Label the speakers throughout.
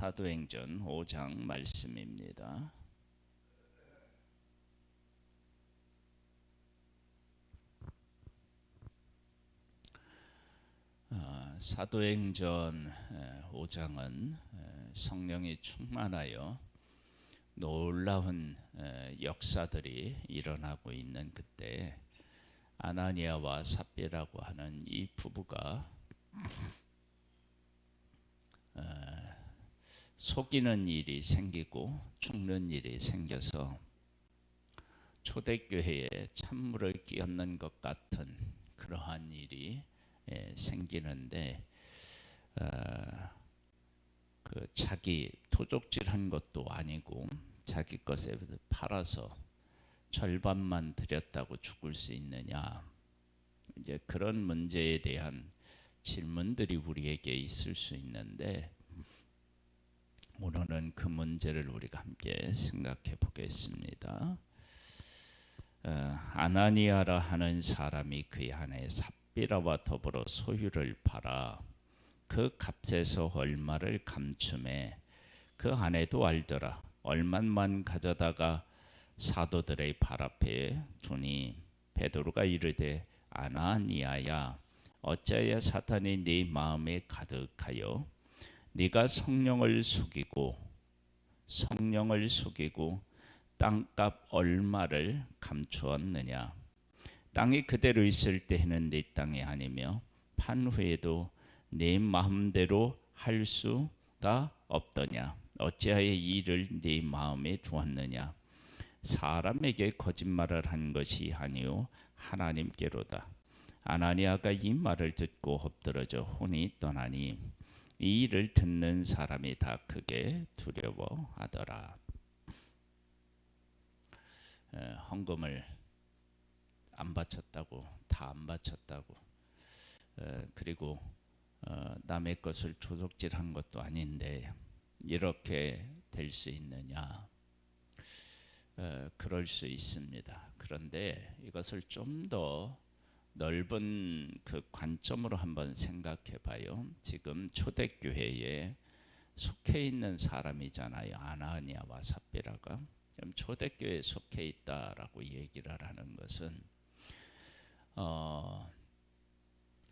Speaker 1: 사도행전 5장 말씀입니다. 아, 사도행전 5장은 성령이 충만하여 놀라운 역사들이 일어나고 있는 그때 아나니아와 삽비라고 하는 이 부부가 속이는 일이 생기고 죽는 일이 생겨서 초대교회에 찬물을 끼얹는 것 같은 그러한 일이 예, 생기는데 어, 그 자기 토족질한 것도 아니고 자기 것에 팔아서 절반만 드렸다고 죽을 수 있느냐. 이제 그런 문제에 대한 질문들이 우리에게 있을 수 있는데 오늘은 그 문제를 우리가 함께 생각해 보겠습니다. 어, 아나니아라 하는 사람이 그의 아내 삽비라와 더불어 소유를 팔아 그 값에서 얼마를 감춤해 그 아내도 알더라. 얼마만 가져다가 사도들의 발 앞에 두니 베드로가 이르되 아나니아야 어찌하여 사탄이 네 마음에 가득하여 네가 성령을 속이고 성령을 속이고 땅값 얼마를 감추었느냐? 땅이 그대로 있을 때에는 네 땅이 아니며 판 후에도 네 마음대로 할 수가 없더냐? 어찌하여 이 일을 네 마음에 두었느냐? 사람에게 거짓말을 한 것이 아니요 하나님께로다. 아나니아가 이 말을 듣고 엎드러져 혼이 떠나니 이 일을 듣는 사람이 다 크게 두려워하더라. 헌금을 안 바쳤다고 다 안 바쳤다고 그리고 어, 남의 것을 조속질한 것도 아닌데 이렇게 될 수 있느냐? 그럴 수 있습니다. 그런데 이것을 좀더 넓은 그 관점으로 한번 생각해 봐요. 지금 초대교회에 속해 있는 사람이잖아요. 아나니아와 삽비라가. 초대교회에 속해 있다라고 얘기를 하는 것은 어,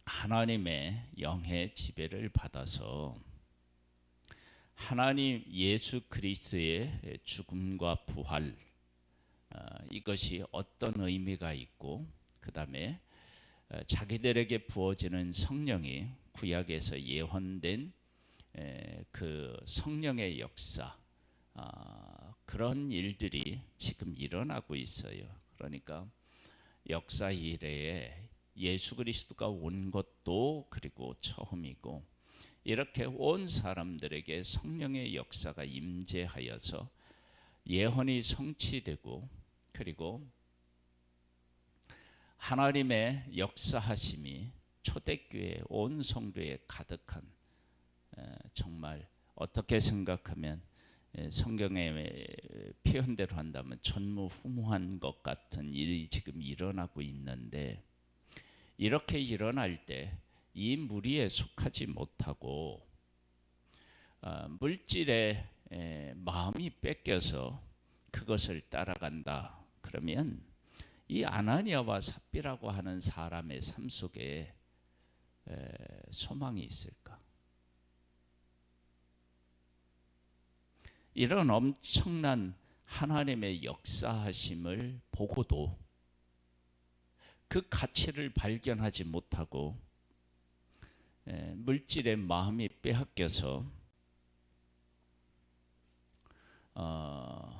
Speaker 1: 하나님의 영의 지배를 받아서 하나님 예수 그리스도의 죽음과 부활 어, 이것이 어떤 의미가 있고 그 다음에 어, 자기들에게 부어지는 성령이 구약에서 예언된 그 성령의 역사 아, 그런 일들이 지금 일어나고 있어요. 그러니까 역사 이래에 예수 그리스도가 온 것도 그리고 처음이고 이렇게 온 사람들에게 성령의 역사가 임재하여서 예언이 성취되고 그리고 하나님의 역사하심이 초대교회 온 성도에 가득한 정말 어떻게 생각하면 성경의 표현대로 한다면 전무후무한 것 같은 일이 지금 일어나고 있는데 이렇게 일어날 때 이 무리에 속하지 못하고 어, 물질에 마음이 뺏겨서 그것을 따라간다. 그러면 이 아나니아와 삽비라고 하는 사람의 삶 속에 소망이 있을까? 이런 엄청난 하나님의 역사하심을 보고도 그 가치를 발견하지 못하고 물질의 마음이 빼앗겨서 어,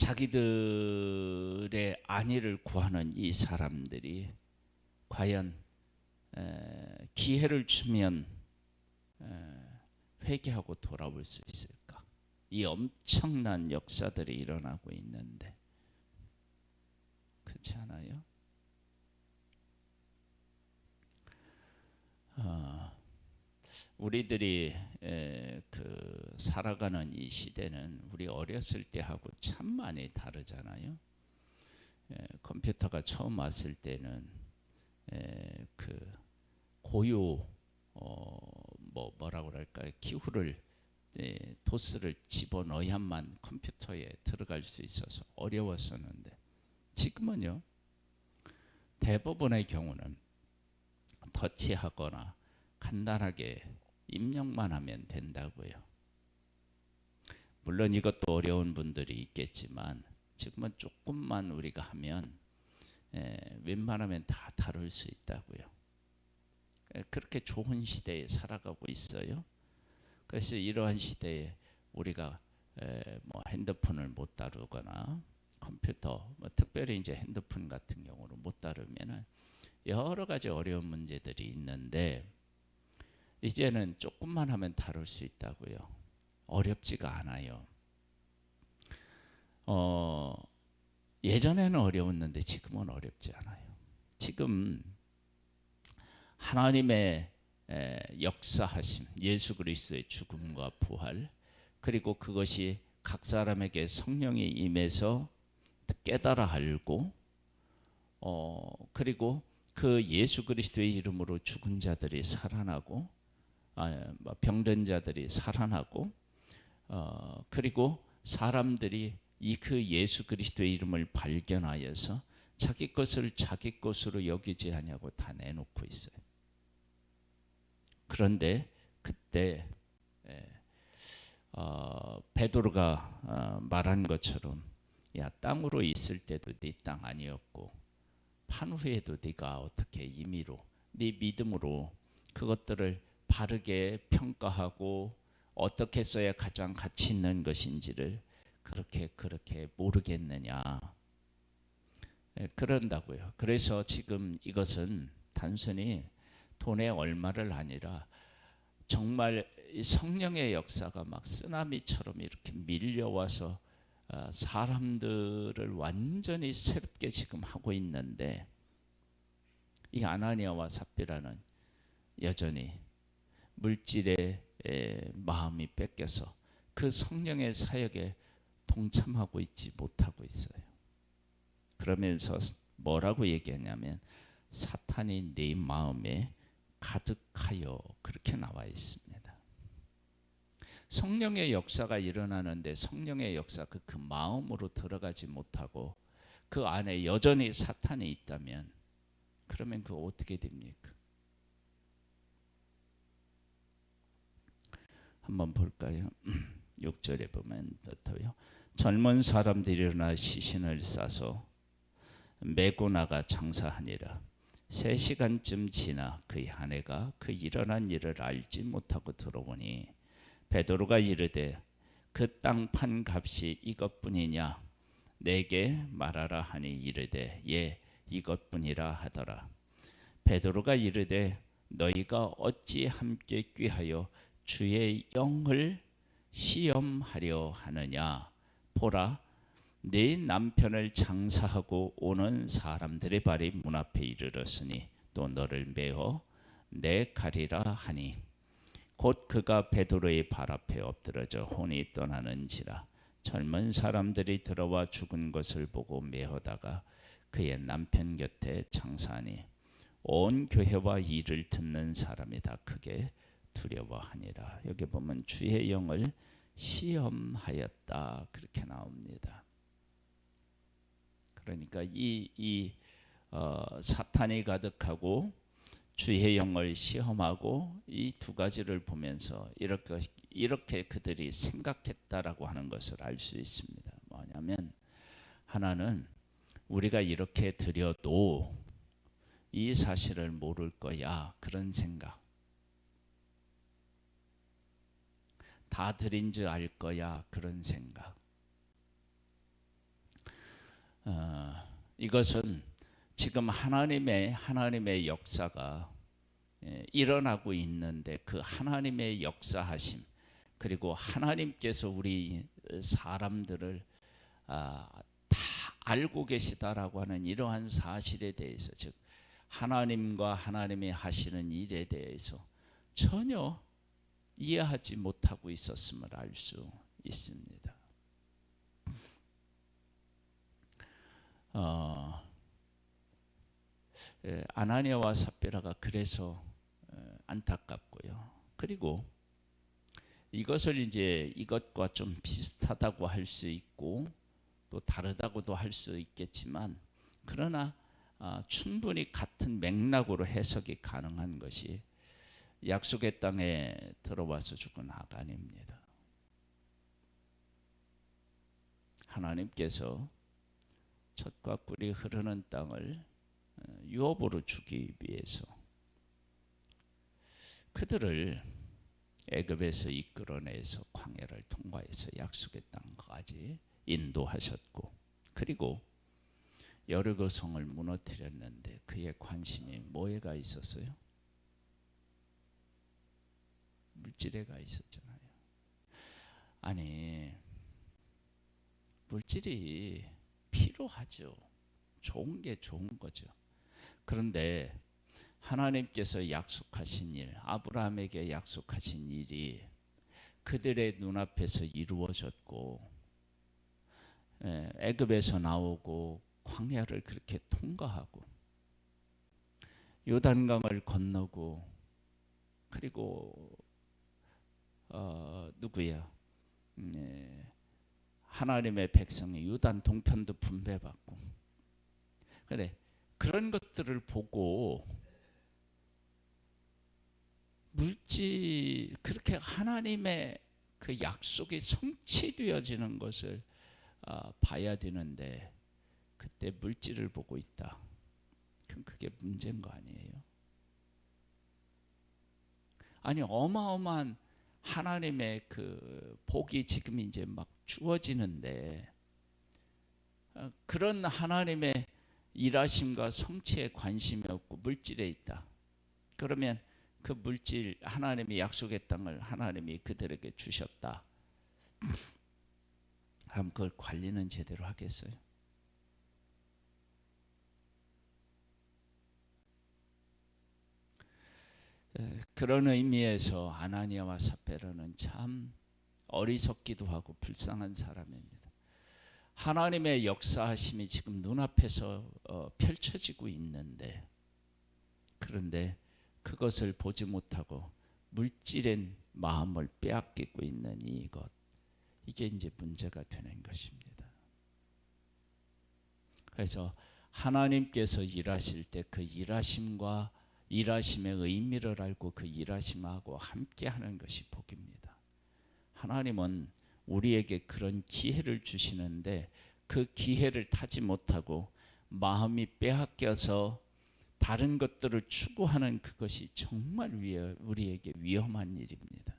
Speaker 1: 자기들의 안위를 구하는 이 사람들이 과연 기회를 주면 회개하고 돌아올 수 있을까? 이 엄청난 역사들이 일어나고 있는데 그렇지 않아요? 어, 우리들이 그 살아가는 이 시대는 우리 어렸을 때하고 참 많이 다르잖아요. 컴퓨터가 처음 왔을 때는 그 고유 어, 뭐 뭐라고 그럴까요? 기후를 예, 도스를 집어 넣어야만 컴퓨터에 들어갈 수 있어서 어려웠었는데 지금은요 대부분의 경우는 터치하거나 간단하게 입력만 하면 된다고요. 물론 이것도 어려운 분들이 있겠지만 지금은 조금만 우리가 하면 에, 웬만하면 다 다룰 수 있다고요. 에, 그렇게 좋은 시대에 살아가고 있어요. 그래서 이러한 시대에 우리가 에, 뭐 핸드폰을 못 다루거나 컴퓨터, 뭐 특별히 이제 핸드폰 같은 경우는 못 다루면은 여러 가지 어려운 문제들이 있는데 이제는 조금만 하면 다룰 수 있다고요. 어렵지가 않아요. 어, 예전에는 어려웠는데 지금은 어렵지 않아요. 지금 하나님의 에, 역사하심, 예수 그리스도의 죽음과 부활, 그리고 그것이 각 사람에게 성령이 임해서 깨달아 알고, 어, 그리고 그 예수 그리스도의 이름으로 죽은 자들이 살아나고, 병든 자들이 살아나고, 어, 그리고 사람들이 이 그 예수 그리스도의 이름을 발견하여서 자기 것을 자기 것으로 여기지 아니하고 다 내놓고 있어요. 그런데 그때 예, 어, 베드로가 어, 말한 것처럼 야 땅으로 있을 때도 네 땅 아니었고 판 후에도 네가 어떻게 임의로 네 믿음으로 그것들을 바르게 평가하고 어떻게 써야 가장 가치 있는 것인지를 그렇게 그렇게 모르겠느냐 예, 그런다고요. 그래서 지금 이것은 단순히 돈의 얼마를 아니라 정말 이 성령의 역사가 막 쓰나미처럼 이렇게 밀려와서 어, 사람들을 완전히 새롭게 지금 하고 있는데 이 아나니아와 삽비라는 여전히 물질의 에, 마음이 뺏겨서 그 성령의 사역에 동참하고 있지 못하고 있어요. 그러면서 뭐라고 얘기하냐면 사탄이 네 마음에 가득하여 그렇게 나와 있습니다. 성령의 역사가 일어나는데 성령의 역사 그, 그 마음으로 들어가지 못하고 그 안에 여전히 사탄이 있다면 그러면 그 어떻게 됩니까? 한번 볼까요? 6절에 보면 어떠요? 젊은 사람들이 일어나 시신을 싸서 메고 나가 장사하니라. 세 시간쯤 지나 그의 아내가 그 일어난 일을 알지 못하고 들어오니 베드로가 이르되 그 땅 판 값이 이것뿐이냐 내게 말하라 하니 이르되 예 이것뿐이라 하더라 베드로가 이르되 너희가 어찌 함께 꾀하여 주의 영을 시험하려 하느냐? 보라 네 남편을 장사하고 오는 사람들의 발이 문 앞에 이르렀으니 또 너를 메어 내 가리라 하니. 곧 그가 베드로의 발 앞에 엎드러져 혼이 떠나는지라. 젊은 사람들이 들어와 죽은 것을 보고 메어다가 그의 남편 곁에 장사하니 온 교회와 이를 듣는 사람이 다 크게 두려워하니라 여기 보면 주의 영을 시험하였다 그렇게 나옵니다. 그러니까 이, 이 어, 사탄이 가득하고 주의 영을 시험하고 이 두 가지를 보면서 이렇게 이렇게 그들이 생각했다라고 하는 것을 알 수 있습니다. 뭐냐면 하나는 우리가 이렇게 드려도 이 사실을 모를 거야 그런 생각. 다 드린 줄알 거야 그런 생각. 어, 이것은 지금 하나님의 하나님의 역사가 예, 일어나고 있는데 그 하나님의 역사하심 그리고 하나님께서 우리 사람들을 아, 다 알고 계시다라고 하는 이러한 사실에 대해서 즉 하나님과 하나님이 하시는 일에 대해서 전혀 이해하지 못하고 있었음을 알 수 있습니다. 어, 예, 아나니아와 삽비라가 그래서 어, 안타깝고요. 그리고 이것을 이제 이것과 좀 비슷하다고 할 수 있고 또 다르다고도 할 수 있겠지만 그러나 아, 충분히 같은 맥락으로 해석이 가능한 것이 약속의 땅에 들어와서 죽은 아간입니다. 하나님께서 젖과 꿀이 흐르는 땅을 어, 유업으로 주기 위해서 그들을 애굽에서 이끌어내서 광야를 통과해서 약속의 땅까지 인도하셨고 그리고 여리고 성을 무너뜨렸는데 그의 관심이 뭐에가 있었어요? 물질에가 있었잖아요. 아니 물질이 필요하죠. 좋은 게 좋은 거죠. 그런데 하나님께서 약속하신 일, 아브라함에게 약속하신 일이 그들의 눈앞에서 이루어졌고 예, 애굽에서 나오고 광야를 그렇게 통과하고 요단강을 건너고 그리고 어, 누구야? 네, 하나님의 백성이 유단 동편도 분배받고 그래 그런 것들을 보고 물질 그렇게 하나님의 그 약속이 성취되어지는 것을 아, 봐야 되는데 그때 물질을 보고 있다. 그럼 그게 문제인 거 아니에요? 아니 어마어마한 하나님의 그 복이 지금 이제 막 주어지는데 어, 그런 하나님의 일하심과 성취에 관심이 없고 물질에 있다. 그러면 그 물질 하나님이 약속의 땅을 하나님이 그들에게 주셨다. 그럼 그걸 관리는 제대로 하겠어요? 그런 의미에서 아나니아와 사페라는 참 어리석기도 하고 불쌍한 사람입니다. 하나님의 역사하심이 지금 눈앞에서 어, 펼쳐지고 있는데 그런데 그것을 보지 못하고 물질의 마음을 빼앗기고 있는 이것 이게 이제 문제가 되는 것입니다. 그래서 하나님께서 일하실 때 그 일하심과 일하심의 의미를 알고 그 일하심하고 함께 하는 것이 복입니다. 하나님은 우리에게 그런 기회를 주시는데 그 기회를 타지 못하고 마음이 빼앗겨서 다른 것들을 추구하는 그것이 정말 우리에게 위험한 일입니다.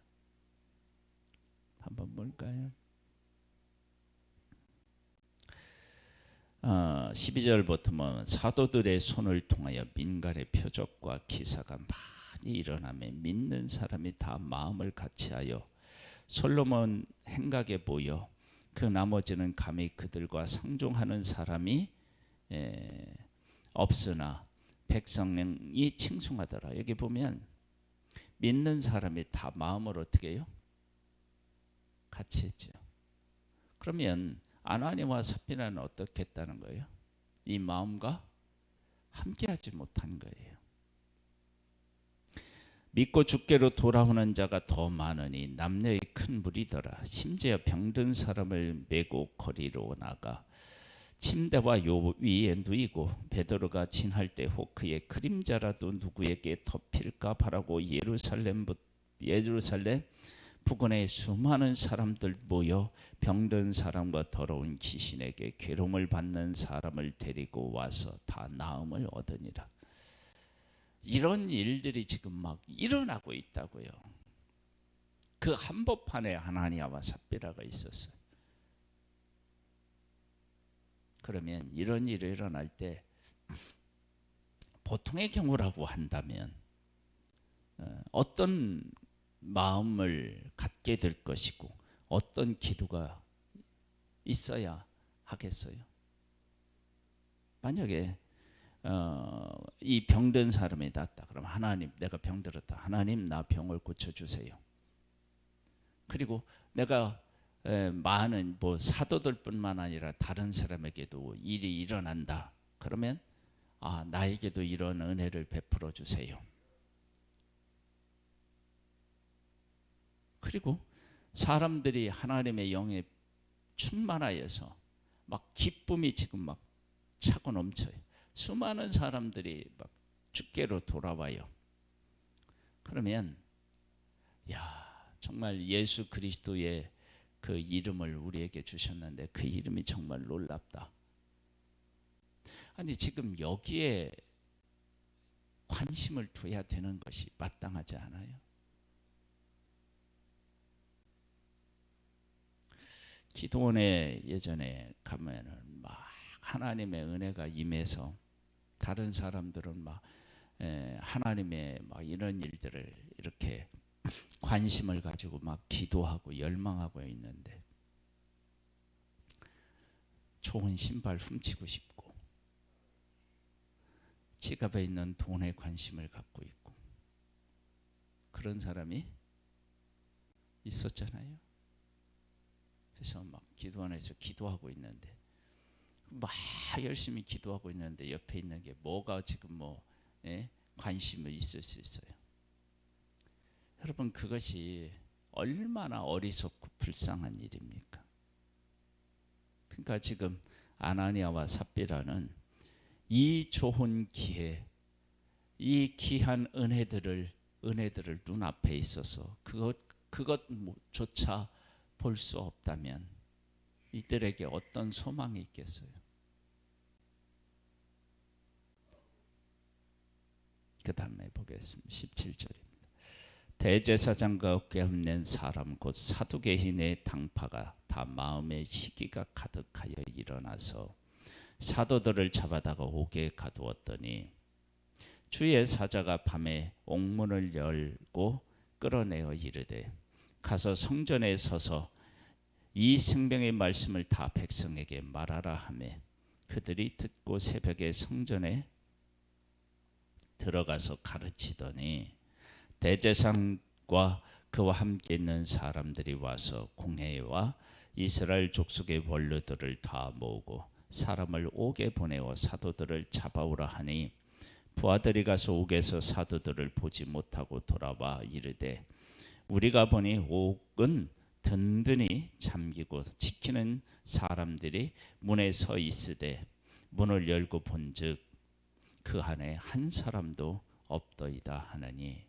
Speaker 1: 한번 볼까요? 어, 12절부터 사도들의 손을 통하여 민간의 표적과 기사가 많이 일어나며 믿는 사람이 다 마음을 같이하여 솔로몬 행각에 보여 그 나머지는 감히 그들과 상종하는 사람이 에, 없으나 백성이 칭송하더라. 여기 보면 믿는 사람이 다 마음을 어떻게 해요? 같이 했죠. 그러면 아나니와 사피라는 어떻게 했다는 거예요? 이 마음과 함께하지 못한 거예요. 믿고 죽게로 돌아오는 자가 더 많으니 남녀의 큰 무리더라. 심지어 병든 사람을 메고 거리로 나가 침대와 요 위에 누이고 베드로가 지날 때혹 그의 그림자라도 누구에게 덮일까 바라고 예루살렘 예루살렘 부근에 수많은 사람들 모여 병든 사람과 더러운 귀신에게 괴로움을 받는 사람을 데리고 와서 다 나음을 얻으니라. 이런 일들이 지금 막 일어나고 있다고요. 그 한복판에 하나니아와 삽비라가 있었어요. 그러면 이런 일이 일어날 때 보통의 경우라고 한다면 어, 어떤 마음을 갖게 될 것이고 어떤 기도가 있어야 하겠어요. 만약에 어, 이 병든 사람이 낫다. 그럼 하나님 내가 병들었다. 하나님 나 병을 고쳐 주세요. 그리고 내가 에, 많은 뭐 사도들뿐만 아니라 다른 사람에게도 일이 일어난다. 그러면 아 나에게도 이런 은혜를 베풀어 주세요. 그리고 사람들이 하나님의 영에 충만하여서 막 기쁨이 지금 막 차고 넘쳐요. 수많은 사람들이 막 주께로 돌아와요. 그러면 야 정말 예수 그리스도의 그 이름을 우리에게 주셨는데 그 이름이 정말 놀랍다. 아니 지금 여기에 관심을 둬야 되는 것이 마땅하지 않아요? 기도원에 예전에 가면은 막 하나님의 은혜가 임해서 다른 사람들은 막 에, 하나님의 막 이런 일들을 이렇게 관심을 가지고 막 기도하고 열망하고 있는데 좋은 신발 훔치고 싶고 지갑에 있는 돈에 관심을 갖고 있고 그런 사람이 있었잖아요. 그래서 막 기도원에서 기도하고 있는데 막 열심히 기도하고 있는데 옆에 있는 게 뭐가 지금 뭐 예? 관심이 있을 수 있어요. 여러분 그것이 얼마나 어리석고 불쌍한 일입니까? 그러니까 지금 아나니아와 삽비라는 이 좋은 기회, 이 귀한 은혜들을 은혜들을 눈앞에 있어서 그것 그것조차 볼 수 없다면 이들에게 어떤 소망이 있겠어요? 그 다음에 보겠습니다. 17절입니다. 대제사장과 어깨 없는 사람 곧 사두개인의 당파가 다 마음의 시기가 가득하여 일어나서 사도들을 잡아다가 옥에 가두었더니 주의 사자가 밤에 옥문을 열고 끌어내어 이르되 가서 성전에 서서 이 생명의 말씀을 다 백성에게 말하라 하매 그들이 듣고 새벽에 성전에 들어가서 가르치더니 대제상과 그와 함께 있는 사람들이 와서 공회와 이스라엘 족속의 원로들을 다 모으고 사람을 옥에 보내어 사도들을 잡아오라 하니 부하들이 가서 옥에서 사도들을 보지 못하고 돌아와 이르되 우리가 보니 옥은 든든히 잠기고 지키는 사람들이 문에 서 있으되 문을 열고 본즉 그 안에 한 사람도 없더이다 하느니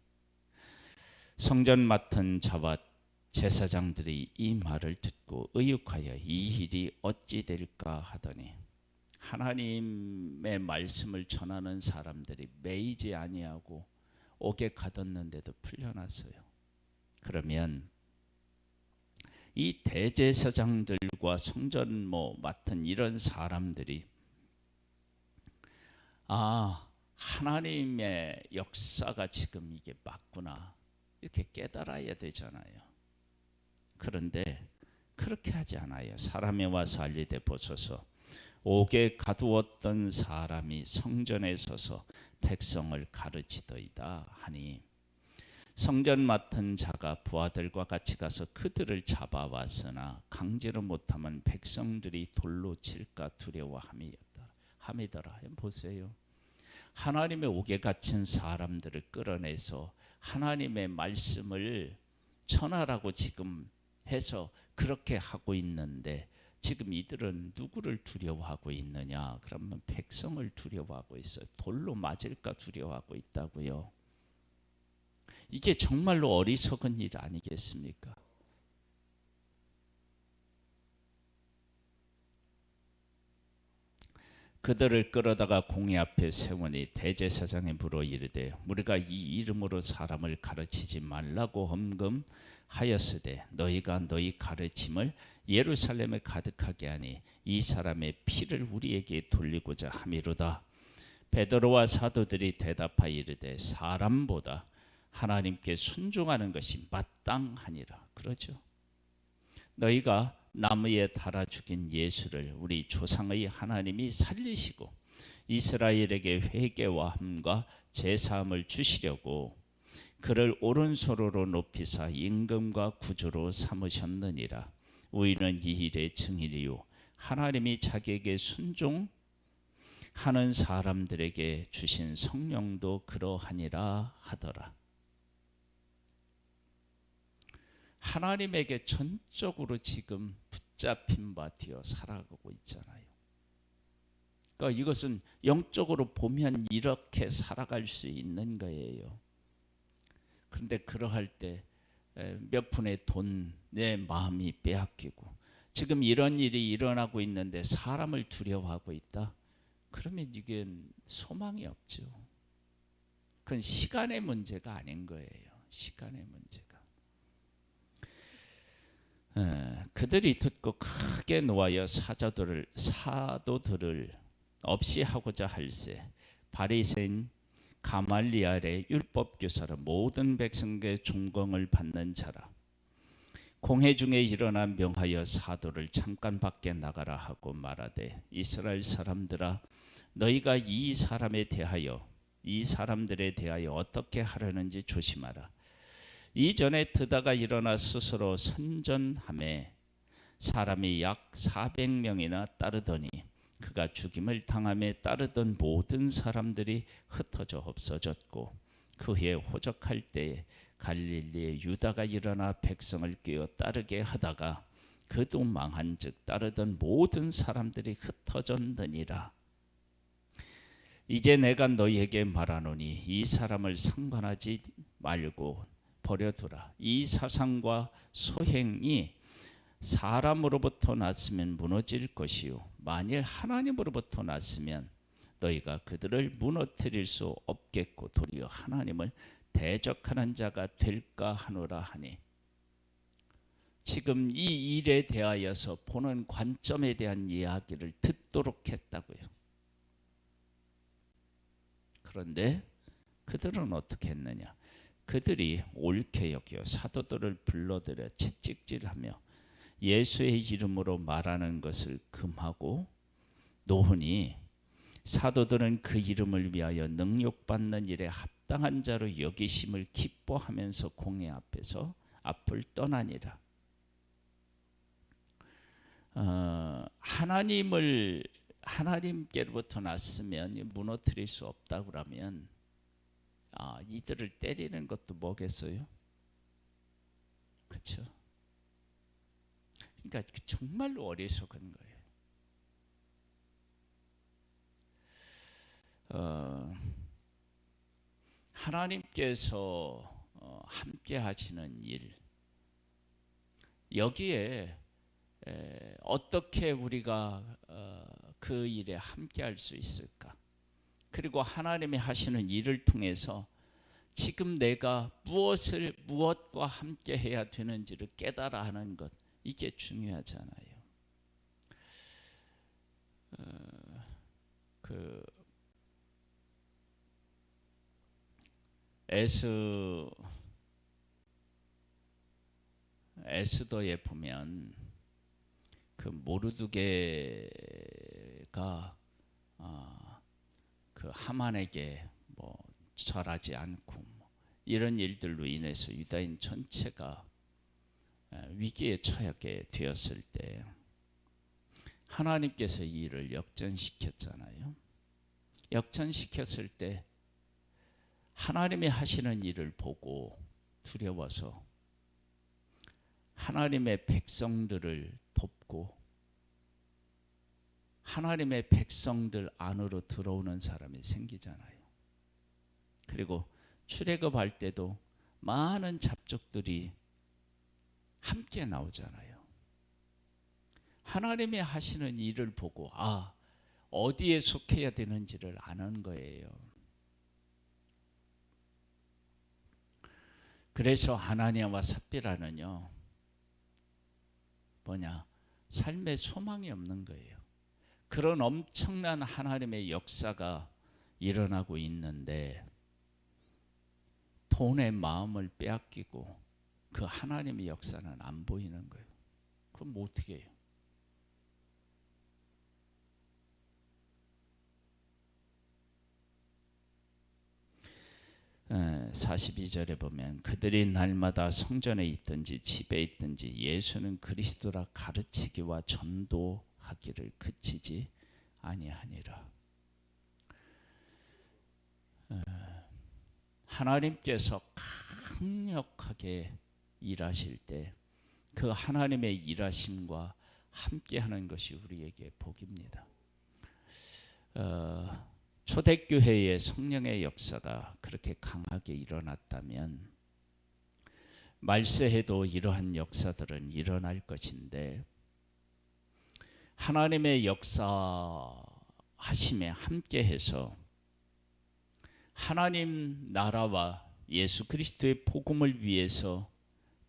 Speaker 1: 성전 맡은 자와 제사장들이 이 말을 듣고 의혹하여 이 일이 어찌 될까 하더니 하나님의 말씀을 전하는 사람들이 매이지 아니하고 옥에 가뒀는데도 풀려났어요. 그러면 이 대제사장들과 성전 뭐 맡은 이런 사람들이 아 하나님의 역사가 지금 이게 맞구나 이렇게 깨달아야 되잖아요. 그런데 그렇게 하지 않아요. 사람이 와서 알리되 보소서 옥에 가두었던 사람이 성전에 서서 백성을 가르치더이다 하니 성전 맡은 자가 부하들과 같이 가서 그들을 잡아왔으나 강제로 못하면 백성들이 돌로 칠까 두려워함이었다. 함이더라. 보세요. 하나님의 옥에 갇힌 사람들을 끌어내서 하나님의 말씀을 전하라고 지금 해서 그렇게 하고 있는데 지금 이들은 누구를 두려워하고 있느냐? 그러면 백성을 두려워하고 있어요. 돌로 맞을까 두려워하고 있다고요. 이게 정말로 어리석은 일 아니겠습니까? 그들을 끌어다가 공회 앞에 세우니 대제사장에 물어 이르되 우리가 이 이름으로 사람을 가르치지 말라고 험금하였으되 너희가 너희 가르침을 예루살렘에 가득하게 하니 이 사람의 피를 우리에게 돌리고자 함이로다 베드로와 사도들이 대답하여 이르되 사람보다 하나님께 순종하는 것이 마땅하니라. 그러죠. 너희가 나무에 달아 죽인 예수를 우리 조상의 하나님이 살리시고 이스라엘에게 회개와 함과 제사함을 주시려고 그를 오른손으로 높이사 임금과 구주로 삼으셨느니라. 우리는 이 일의 증인이요. 하나님이 자기에게 순종 하는 사람들에게 주신 성령도 그러하니라 하더라 하나님에게 전적으로 지금 붙잡힌 바 되어 살아가고 있잖아요. 그러니까 이것은 영적으로 보면 이렇게 살아갈 수 있는 거예요. 그런데 그러할 때 몇 푼의 돈, 내 마음이 빼앗기고 지금 이런 일이 일어나고 있는데 사람을 두려워하고 있다. 그러면 이게 소망이 없죠. 그건 시간의 문제가 아닌 거예요. 시간의 문제가. 에, 그들이 듣고 크게 놓아여 사자들을 사도들을 없이 하고자 할세 바리새인 가말리알의 율법 교사라 모든 백성의 존경을 받는 자라. 공회 중에 일어나 명하여 사도를 잠깐 밖에 나가라 하고 말하되 이스라엘 사람들아 너희가 이 사람에 대하여 이 사람들에 대하여 어떻게 하려는지 조심하라 이전에 드다가 일어나 스스로 선전함에 사람이 약 400명이나 따르더니 그가 죽임을 당함에 따르던 모든 사람들이 흩어져 없어졌고 그 후에 호적할 때에 갈릴리에 유다가 일어나 백성을 끼어 따르게 하다가 그도 망한즉 따르던 모든 사람들이 흩어졌느니라. 이제 내가 너희에게 말하노니 이 사람을 상관하지 말고 버려두라 이 사상과 소행이 사람으로부터 났으면 무너질 것이요 만일 하나님으로부터 났으면 너희가 그들을 무너뜨릴 수 없겠고 도리어 하나님을 대적하는 자가 될까 하노라 하니 지금 이 일에 대하여서 보는 관점에 대한 이야기를 듣도록 했다고요. 그런데 그들은 어떻게 했느냐? 그들이 옳게 여겨 사도들을 불러들여 채찍질하며 예수의 이름으로 말하는 것을 금하고 노훈이 사도들은 그 이름을 위하여 능욕받는 일에 합당한 자로 여기심을 기뻐하면서 공회 앞에서 앞을 떠나니라. 어, 하나님을 하나님께로부터 났으면 무너뜨릴 수 없다 그러면 아, 이들을 때리는 것도 뭐겠어요? 그렇죠? 그러니까 정말로 어리석은 거예요. 어, 하나님께서 어, 함께 하시는 일 여기에 에, 어떻게 우리가 어, 그 일에 함께 할 수 있을까? 그리고 하나님이 하시는 일을 통해서 지금 내가 무엇을 무엇과 함께 해야 되는지를 깨달아 하는 것 이게 중요하잖아요. 어, 그 에스 에스더에 보면 그 모르드게가 어, 그 하만에게 뭐 절하지 않고 뭐 이런 일들로 인해서 유다인 전체가 위기에 처하게 되었을 때 하나님께서 이 일을 역전시켰잖아요. 역전시켰을 때 하나님이 하시는 일을 보고 두려워서 하나님의 백성들을 돕고 하나님의 백성들 안으로 들어오는 사람이 생기잖아요. 그리고 출애굽할 때도 많은 잡족들이 함께 나오잖아요. 하나님이 하시는 일을 보고 아 어디에 속해야 되는지를 아는 거예요. 그래서 하나니아와 삽비라는요 뭐냐 삶에 소망이 없는 거예요. 그런 엄청난 하나님의 역사가 일어나고 있는데 돈의 마음을 빼앗기고 그 하나님의 역사는 안 보이는 거예요. 그럼 뭐 어떻게 해요? 42절에 보면 그들이 날마다 성전에 있든지 집에 있든지 예수는 그리스도라 가르치기와 전도하기를 그치지 아니하니라. 하나님께서 강력하게 일하실 때 그 하나님의 일하심과 함께하는 것이 우리에게 복입니다. 어, 초대교회의 성령의 역사가 그렇게 강하게 일어났다면 말세에도 이러한 역사들은 일어날 것인데 하나님의 역사하심에 함께해서 하나님 나라와 예수 그리스도의 복음을 위해서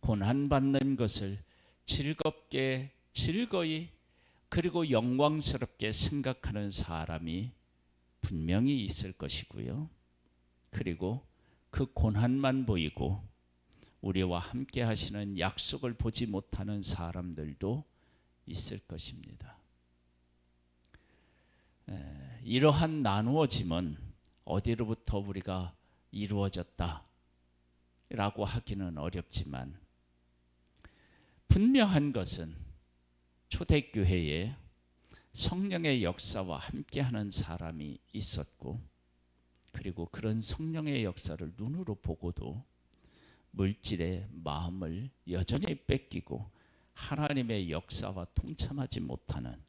Speaker 1: 고난 받는 것을 즐겁게 즐거이 그리고 영광스럽게 생각하는 사람이 분명히 있을 것이고요. 그리고 그 고난만 보이고 우리와 함께 하시는 약속을 보지 못하는 사람들도 있을 것입니다. 에, 이러한 나누어짐은 어디로부터 우리가 이루어졌다 라고 하기는 어렵지만 분명한 것은 초대교회에 성령의 역사와 함께하는 사람이 있었고 그리고 그런 성령의 역사를 눈으로 보고도 물질의 마음을 여전히 뺏기고 하나님의 역사와 동참하지 못하는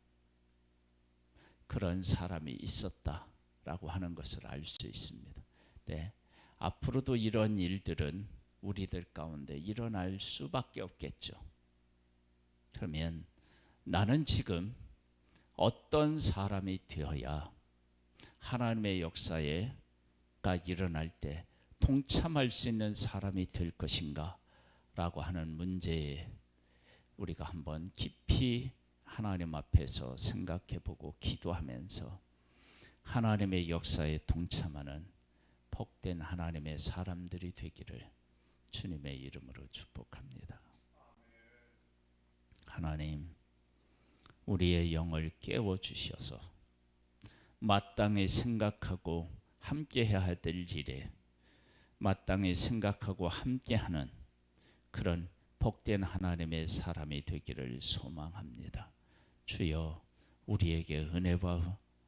Speaker 1: 그런 사람이 있었다 라고 하는 것을 알 수 있습니다. 네. 앞으로도 이런 일들은 우리들 가운데 일어날 수밖에 없겠죠. 그러면 나는 지금 어떤 사람이 되어야 하나님의 역사에가 일어날 때 동참할 수 있는 사람이 될 것인가? 라고 하는 문제에 우리가 한번 깊이 하나님 앞에서 생각해 보고 기도하면서 하나님의 역사에 동참하는 복된 하나님의 사람들이 되기를 주님의 이름으로 축복합니다. 하나님, 우리의 영을 깨워 주셔서 마땅히 생각하고 함께 해야 될 일에 마땅히 생각하고 함께하는 그런 복된 하나님의 사람이 되기를 소망합니다. 주여 우리에게 은혜와